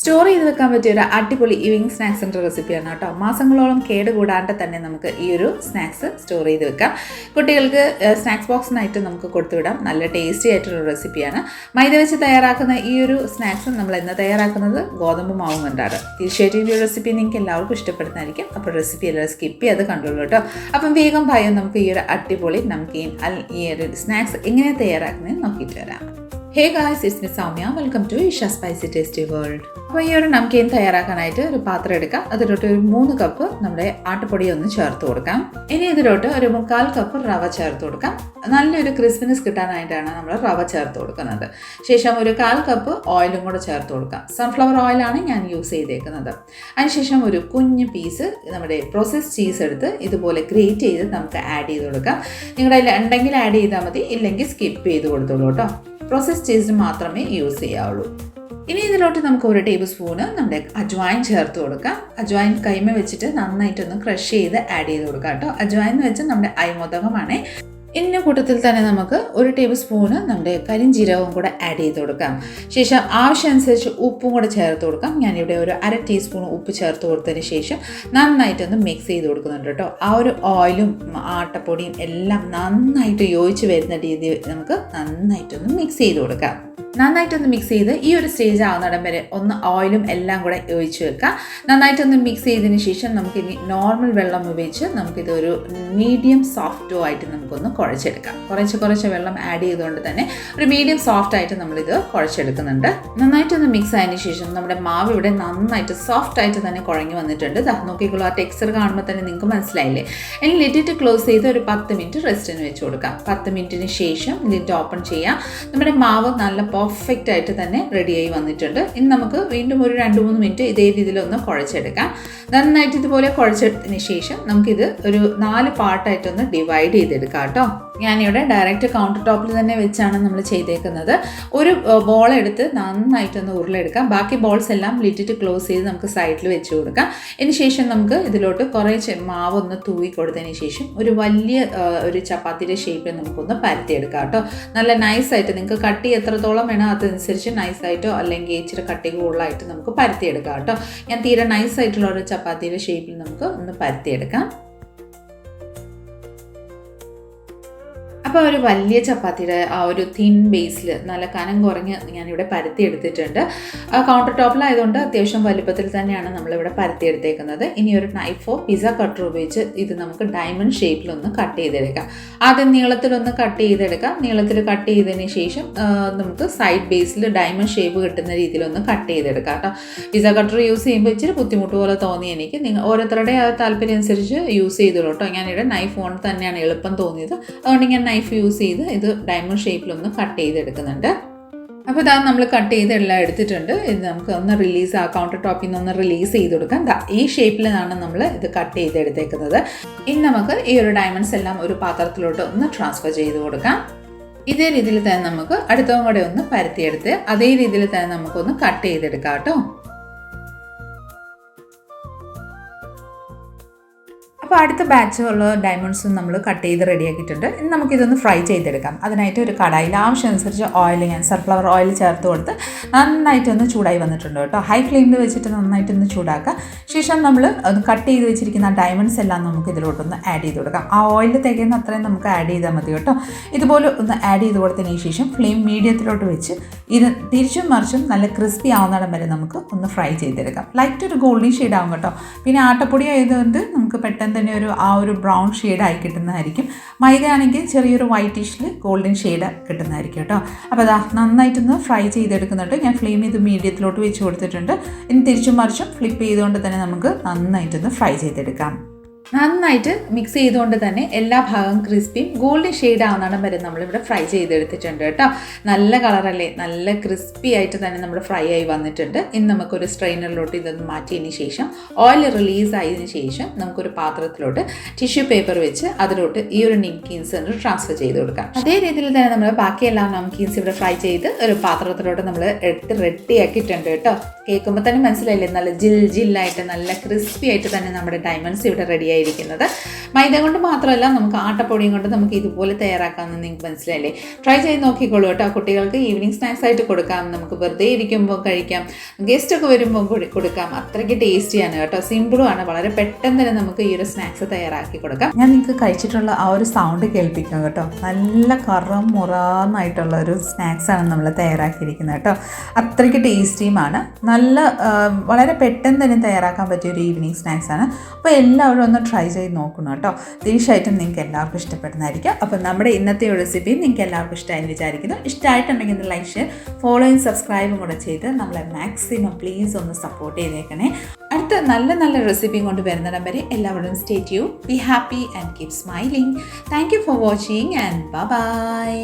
Store ചെയ്ത് വെക്കാൻ പറ്റിയ ഒരു അടിപൊളി ഈവനിങ് സ്നാക്സിന്റെ റെസിപ്പിയാണ് കേട്ടോ. മാസങ്ങളോളം കേട് കൂടാണ്ട് തന്നെ നമുക്ക് ഈ ഒരു സ്നാക്സ് സ്റ്റോർ ചെയ്ത് വെക്കാം. കുട്ടികൾക്ക് സ്നാക്സ് ബോക്സിനായിട്ട് നമുക്ക് കൊടുത്തുവിടാം നല്ല ടേസ്റ്റി ആയിട്ടുള്ള റെസിപ്പിയാണ് മൈദ വെച്ച് തയ്യാറാക്കുന്ന ഈ ഒരു സ്നാക്സ് നമ്മൾ ഇന്ന് തയ്യാറാക്കുന്നത് ഗോതമ്പ് മാവും കൊണ്ടാണ്. തീർച്ചയായിട്ടും ഈ റെസിപ്പി നിങ്ങൾക്ക് എല്ലാവർക്കും ഇഷ്ടപ്പെടുന്നതായിരിക്കും. അപ്പോൾ റെസിപ്പി എല്ലാവരും സ്കിപ്പ് ചെയ്ത് കണ്ടുള്ളൂ കേട്ടോ. അപ്പം വേഗം ഭയം നമുക്ക് ഈ ഒരു അടിപൊളി നമുക്ക് ഈ ഒരു സ്നാക്സ് എങ്ങനെ തയ്യാറാക്കുന്നത് നോക്കിയിട്ട് വരാം. Hey guys it's me Soumya welcome to Isha spicy tasty world അപ്പോൾ ഈ ഒരു നംകീൻ തയ്യാറാക്കാനായിട്ട് ഒരു പാത്രം എടുക്കാം. അതിലോട്ട് ഒരു മൂന്ന് കപ്പ് നമ്മുടെ ആട്ടുപൊടി ഒന്ന് ചേർത്ത് കൊടുക്കാം. ഇനി ഇതിലോട്ട് ഒരു മുക്കാൽ കപ്പ് റവ ചേർത്ത് കൊടുക്കാം. നല്ലൊരു ക്രിസ്പിനെസ് കിട്ടാനായിട്ടാണ് നമ്മൾ റവ ചേർത്ത് കൊടുക്കുന്നത്. ശേഷം ഒരു കാൽ കപ്പ് ഓയിലും കൂടെ ചേർത്ത് കൊടുക്കാം. സൺഫ്ലവർ ഓയിലാണ് ഞാൻ യൂസ് ചെയ്തേക്കുന്നത്. അതിനുശേഷം ഒരു കുഞ്ഞ് പീസ് നമ്മുടെ പ്രോസസ് ചീസ് എടുത്ത് ഇതുപോലെ ഗ്രേറ്റ് ചെയ്ത് നമുക്ക് ആഡ് ചെയ്ത് കൊടുക്കാം. നിങ്ങളുടെ ഉണ്ടെങ്കിൽ ആഡ് ചെയ്താൽ മതി ഇല്ലെങ്കിൽ സ്കിപ്പ് ചെയ്ത് കൊടുത്തോളൂ കേട്ടോ. പ്രോസസ് ചീസ് മാത്രമേ യൂസ് ചെയ്യാവുള്ളൂ. ഇനി ഇതിലോട്ട് നമുക്ക് ഒരു ടേബിൾ സ്പൂണ് നമ്മുടെ അജ്വായിൻ ചേർത്ത് കൊടുക്കാം. അജ്വായിൻ കൈമ വെച്ചിട്ട് നന്നായിട്ടൊന്ന് ക്രഷ് ചെയ്ത് ആഡ് ചെയ്ത് കൊടുക്കാം കേട്ടോ. അജ്വായിൻ എന്ന് വെച്ചാൽ നമ്മുടെ അയമോദകമാണ്. ഇന്ന കൂട്ടത്തിൽ തന്നെ നമുക്ക് ഒരു ടേബിൾ സ്പൂണ് നമ്മുടെ കരിഞ്ജീരകവും കൂടെ ആഡ് ചെയ്ത് കൊടുക്കാം. ശേഷം ആവശ്യമനുസരിച്ച് ഉപ്പും കൂടെ ചേർത്ത് കൊടുക്കാം. ഞാനിവിടെ ഒരു അര ടീസ്പൂൺ ഉപ്പ് ചേർത്ത് കൊടുത്തതിന് ശേഷം നന്നായിട്ടൊന്ന് മിക്സ് ചെയ്ത് കൊടുക്കുന്നുണ്ട് കേട്ടോ. ആ ഒരു ഓയിലും ആട്ടപ്പൊടിയും എല്ലാം നന്നായിട്ട് യോജിച്ച് വരുന്ന രീതിയിൽ നമുക്ക് നന്നായിട്ടൊന്ന് മിക്സ് ചെയ്ത് കൊടുക്കാം. നന്നായിട്ടൊന്ന് മിക്സ് ചെയ്ത് ഈ ഒരു സ്റ്റേജ് ആവുന്നിടം വരെ ഒന്ന് ഓയിലും എല്ലാം കൂടെ ഒഴിച്ച് വെക്കാം നന്നായിട്ടൊന്ന് മിക്സ് ചെയ്തതിന് ശേഷം നമുക്ക് ഇനി നോർമൽ വെള്ളം ഉപയോഗിച്ച് നമുക്കിത് ഒരു മീഡിയം സോഫ്റ്റോ ആയിട്ട് നമുക്കൊന്ന് കുഴച്ചെടുക്കാം. കുറച്ച് കുറച്ച് വെള്ളം ആഡ് ചെയ്തുകൊണ്ട് തന്നെ ഒരു മീഡിയം സോഫ്റ്റ് ആയിട്ട് നമ്മളിത് കുഴച്ചെടുക്കുന്നുണ്ട്. നന്നായിട്ടൊന്ന് മിക്സ് ആയതിനു ശേഷം നമ്മുടെ മാവ് ഇവിടെ നന്നായിട്ട് സോഫ്റ്റ് ആയിട്ട് തന്നെ കുഴങ്ങി വന്നിട്ടുണ്ട്. നോക്കിക്കോളൂ ആ ടെക്സ്ചർ കാണുമ്പോൾ തന്നെ നിങ്ങൾക്ക് മനസ്സിലായില്ലേ? ഇനി ലിറ്റിട്ട് ക്ലോസ് ചെയ്ത് ഒരു പത്ത് മിനിറ്റ് റെസ്റ്റിന് വെച്ച് കൊടുക്കാം. പത്ത് മിനിറ്റിന് ശേഷം ലിറ്റ് ഓപ്പൺ ചെയ്യാം. നമ്മുടെ മാവ് നല്ല പെർഫെക്റ്റ് ആയിട്ട് തന്നെ റെഡിയായി വന്നിട്ടുണ്ട്. ഇനി നമുക്ക് വീണ്ടും ഒരു രണ്ട് മൂന്ന് മിനിറ്റ് ഇതേ രീതിയിലൊന്ന് കുഴച്ചെടുക്കാം. നന്നായിട്ട് ഇതുപോലെ കുഴച്ചെടുത്തതിന് ശേഷം നമുക്കിത് ഒരു നാല് പാർട്ടായിട്ടൊന്ന് ഡിവൈഡ് ചെയ്തെടുക്കാം കേട്ടോ. ഞാനിവിടെ ഡയറക്റ്റ് കൗണ്ടർ ടോപ്പിൽ തന്നെ വെച്ചാണ് നമ്മൾ ചെയ്തേക്കുന്നത്. ഒരു ബോൾ എടുത്ത് നന്നായിട്ടൊന്ന് ഉരുളെടുക്കാം. ബാക്കി ബോൾസ് എല്ലാം ലിറ്റിട്ട് ക്ലോസ് ചെയ്ത് നമുക്ക് സൈഡിൽ വെച്ച് കൊടുക്കാം. അതിന് ശേഷം നമുക്ക് ഇതിലോട്ട് കുറേ മാവ് ഒന്ന് തൂവി കൊടുത്തതിന് ശേഷം ഒരു വലിയ ഒരു ചപ്പാത്തിയുടെ ഷേപ്പിൽ നമുക്കൊന്ന് പരത്തിയെടുക്കാം കേട്ടോ. നല്ല നൈസായിട്ട് നിങ്ങൾക്ക് കട്ടി എത്രത്തോളം വേണോ അതനുസരിച്ച് നൈസായിട്ടോ അല്ലെങ്കിൽ ഇച്ചിരി കട്ടി കൂടുതലായിട്ട് നമുക്ക് പരത്തിയെടുക്കാം കേട്ടോ. ഞാൻ തീരെ നൈസായിട്ടുള്ള ഒരു ചപ്പാത്തിയുടെ ഷേപ്പിൽ നമുക്ക് ഒന്ന് പരത്തിയെടുക്കാം. അപ്പോൾ ഒരു വലിയ ചപ്പാത്തിയുടെ ആ ഒരു തിൻ ബേസിൽ നല്ല കനം കുറഞ്ഞ് ഞാനിവിടെ പരത്തി എടുത്തിട്ടുണ്ട് കൗണ്ടർ ടോപ്പിലായതുകൊണ്ട് അത്യാവശ്യം വലുപ്പത്തിൽ തന്നെയാണ് നമ്മളിവിടെ പരത്തി എടുത്തേക്കുന്നത് ഇനി ഒരു നൈഫോ പിസ കട്ടർ ഉപയോഗിച്ച് ഇത് നമുക്ക് ഡയമണ്ട് ഷേപ്പിലൊന്ന് കട്ട് ചെയ്തെടുക്കാം. ആദ്യം നീളത്തിലൊന്ന് കട്ട് ചെയ്തെടുക്കാം. നീളത്തിൽ കട്ട് ചെയ്തതിന് ശേഷം നമുക്ക് സൈഡ് ബേസിൽ ഡയമണ്ട് ഷേപ്പ് കിട്ടുന്ന രീതിയിലൊന്ന് കട്ട് ചെയ്തെടുക്കാം കേട്ടോ. പിസ കട്ടർ യൂസ് ചെയ്യുമ്പോൾ ഇച്ചിരി ബുദ്ധിമുട്ട് പോലെ തോന്നി എനിക്ക്. നിങ്ങൾ ഓരോരുത്തരുടെ താല്പര്യം അനുസരിച്ച് യൂസ് ചെയ്തോളൂ കേട്ടോ. ഞാനിവിടെ നൈഫ് തന്നെയാണ് എളുപ്പം തോന്നിയത്. അതുകൊണ്ട് ഞാൻ യൂസ് ചെയ്ത് ഇത് ഡയമണ്ട് ഷേപ്പിലൊന്ന് കട്ട് ചെയ്തെടുക്കുന്നുണ്ട്. അപ്പോൾ ഇതാ നമ്മൾ കട്ട് ചെയ്ത് എല്ലാം എടുത്തിട്ടുണ്ട്. ഇത് നമുക്ക് ഒന്ന് റിലീസ് ആ കൗണ്ടർ ടോപ്പിൽ നിന്ന് ഒന്ന് റിലീസ് ചെയ്ത് കൊടുക്കാം. ഈ ഷേപ്പിലാണ് നമ്മൾ ഇത് കട്ട് ചെയ്ത് എടുത്തേക്കുന്നത് ഇനി നമുക്ക് ഈ ഒരു ഡയമണ്ട്സ് എല്ലാം ഒരു പാത്രത്തിലോട്ട് ഒന്ന് ട്രാൻസ്ഫർ ചെയ്ത് കൊടുക്കാം. ഇതേ രീതിയിൽ തന്നെ നമുക്ക് അടുത്തതും കൂടെ ഒന്ന് പരത്തിയെടുത്ത് അതേ രീതിയിൽ തന്നെ നമുക്കൊന്ന് കട്ട് ചെയ്തെടുക്കാം കേട്ടോ. അപ്പോൾ അടുത്ത ബാച്ച് ഉള്ള ഡയമണ്ട്സും നമ്മൾ കട്ട് ചെയ്ത് റെഡിയാക്കിയിട്ടുണ്ട് ഇനി നമുക്കിതൊന്ന് ഫ്രൈ ചെയ്തെടുക്കാം. അതിനായിട്ട് ഒരു കടായിൽ ആവശ്യമനുസരിച്ച് ഓയിൽ ഞാൻ സൺഫ്ലവർ ഓയിൽ ചേർത്ത് കൊടുത്ത് നന്നായിട്ടൊന്ന് ചൂടായി വന്നിട്ടുണ്ട് കേട്ടോ. ഹൈ ഫ്ലെയിമിൽ വെച്ചിട്ട് നന്നായിട്ടൊന്ന് ചൂടാക്കുക ശേഷം നമ്മൾ കട്ട് ചെയ്ത് വെച്ചിരിക്കുന്ന ഡയമണ്ട്സ് എല്ലാം നമുക്ക് ഇതിലോട്ടൊന്ന് ആഡ് ചെയ്ത് കൊടുക്കാം. ആ ഓയിൽ തികയുന്ന അത്രയും നമുക്ക് ആഡ് ചെയ്താൽ മതി കേട്ടോ. ഇതുപോലെ ഒന്ന് ആഡ് ചെയ്ത് കൊടുത്തതിന് ശേഷം ഫ്ലെയിം മീഡിയത്തിലോട്ട് വെച്ച് ഇത് തിരിച്ചും മറിച്ചും നല്ല ക്രിസ്പി ആവുന്നിടം വരെ നമുക്ക് ഒന്ന് ഫ്രൈ ചെയ്തെടുക്കാം. ലൈറ്റ് ഒരു ഗോൾഡൻ ഷെയ്ഡ് ആവും കേട്ടോ. പിന്നെ ആട്ടപ്പൊടി ആയതുകൊണ്ട് നമുക്ക് പെട്ടെന്ന് തന്നെ ഒരു ആ ഒരു ബ്രൗൺ ഷെയ്ഡ് ആയി കിട്ടുന്നതായിരിക്കും. മൈദ ആണെങ്കിൽ ചെറിയൊരു വൈറ്റിഷിൽ ഗോൾഡൻ ഷെയ്ഡ് കിട്ടുന്നതായിരിക്കും കേട്ടോ. അപ്പോൾ അതാ നന്നായിട്ടൊന്ന് ഫ്രൈ ചെയ്തെടുക്കുന്നുണ്ട്. ഞാൻ ഫ്ലെയിം ഇത് മീഡിയത്തിലോട്ട് വെച്ച് കൊടുത്തിട്ടുണ്ട്. ഇനി തിരിച്ചും മറിച്ചും ഫ്ലിപ്പ് ചെയ്തുകൊണ്ട് തന്നെ നമുക്ക് നന്നായിട്ടൊന്ന് ഫ്രൈ ചെയ്തെടുക്കാം. നന്നായിട്ട് മിക്സ് ചെയ്തുകൊണ്ട് തന്നെ എല്ലാ ഭാഗവും ക്രിസ്പിയും ഗോൾഡൻ ഷെയ്ഡ് ആവുന്നിടം വരെ നമ്മളിവിടെ ഫ്രൈ ചെയ്തെടുത്തിട്ടുണ്ട് കേട്ടോ. നല്ല കളറല്ലേ നല്ല ക്രിസ്പി ആയിട്ട് തന്നെ നമ്മൾ ഫ്രൈ ആയി വന്നിട്ടുണ്ട്. ഇനി നമുക്കൊരു സ്ട്രെയിനറിലോട്ട് ഇതൊന്ന് മാറ്റിയതിന് ശേഷം ഓയിൽ റിലീസ് ആയതിനു ശേഷം നമുക്കൊരു പാത്രത്തിലോട്ട് ടിഷ്യൂ പേപ്പർ വെച്ച് അതിലോട്ട് ഈ ഒരു നിംകീൻസ് ട്രാൻസ്ഫർ ചെയ്ത് കൊടുക്കാം. അതേ രീതിയിൽ തന്നെ നമ്മൾ ബാക്കിയെല്ലാം നംകീൻസ് ഇവിടെ ഫ്രൈ ചെയ്ത് ഒരു പാത്രത്തിലോട്ട് നമ്മൾ എടുത്ത് റെഡി ആക്കിയിട്ടുണ്ട് കേട്ടോ. കേൾക്കുമ്പോൾ തന്നെ മനസ്സിലായില്ലേ? നല്ല ജിൽ ജില്ലായിട്ട് നല്ല ക്രിസ്പി ആയിട്ട് തന്നെ നമ്മുടെ ഡയമണ്ട്സ് ഇവിടെ റെഡി ആയി മൈദ കൊണ്ട് മാത്രമല്ല നമുക്ക് ആട്ടപ്പൊടിയും കൊണ്ട് നമുക്ക് ഇതുപോലെ തയ്യാറാക്കാമെന്ന് നിങ്ങൾക്ക് മനസ്സിലായില്ലേ? ട്രൈ ചെയ്ത് നോക്കിക്കോളൂ കേട്ടോ. കുട്ടികൾക്ക് ഈവനിങ് സ്നാക്സ് ആയിട്ട് കൊടുക്കാം. നമുക്ക് വെറുതെ ഇരിക്കുമ്പോൾ കഴിക്കാം. ഗസ്റ്റ് ഒക്കെ വരുമ്പോൾ കൂടി കൊടുക്കാം. അത്രയ്ക്ക് ടേസ്റ്റിയാണ് കേട്ടോ. സിമ്പിളുമാണ് വളരെ പെട്ടെന്ന് തന്നെ നമുക്ക് ഈ ഒരു സ്നാക്സ് തയ്യാറാക്കി കൊടുക്കാം. ഞാൻ നിങ്ങൾക്ക് കഴിച്ചിട്ടുള്ള ആ ഒരു സൗണ്ട് കേൾപ്പിക്കാം കേട്ടോ. നല്ല കറം മുറാന്നായിട്ടുള്ള ഒരു സ്നാക്സാണ് നമ്മൾ തയ്യാറാക്കിയിരിക്കുന്നത് കേട്ടോ. അത്രയ്ക്ക് ടേസ്റ്റിയുമാണ് നല്ല വളരെ പെട്ടെന്ന് തന്നെ തയ്യാറാക്കാൻ പറ്റിയ ഒരു ഈവനിങ് സ്നാക്സാണ് അപ്പോൾ എല്ലാവരും ഒന്ന് ട്രൈ ചെയ്ത് നോക്കണം കേട്ടോ. തീർച്ചയായിട്ടും നിങ്ങൾക്ക് എല്ലാവർക്കും ഇഷ്ടപ്പെടുന്നതായിരിക്കും. അപ്പോൾ നമ്മുടെ ഇന്നത്തെ റെസിപ്പി നിങ്ങൾക്ക് എല്ലാവർക്കും ഇഷ്ടമായി വിചാരിക്കുന്നു. ഇഷ്ടമായിട്ടുണ്ടെങ്കിൽ ലൈക്ക് ഷെയർ ഫോളോയും സബ്സ്ക്രൈബും കൂടെ ചെയ്ത് നമ്മളെ മാക്സിമം പ്ലീസ് ഒന്ന് സപ്പോർട്ട് ചെയ്തേക്കണേ. അടുത്ത നല്ല നല്ല റെസിപ്പിയും കൊണ്ട് വരുന്നിടം വരെ എല്ലാവരും stay you be happy and keep smiling thank you for watching and bye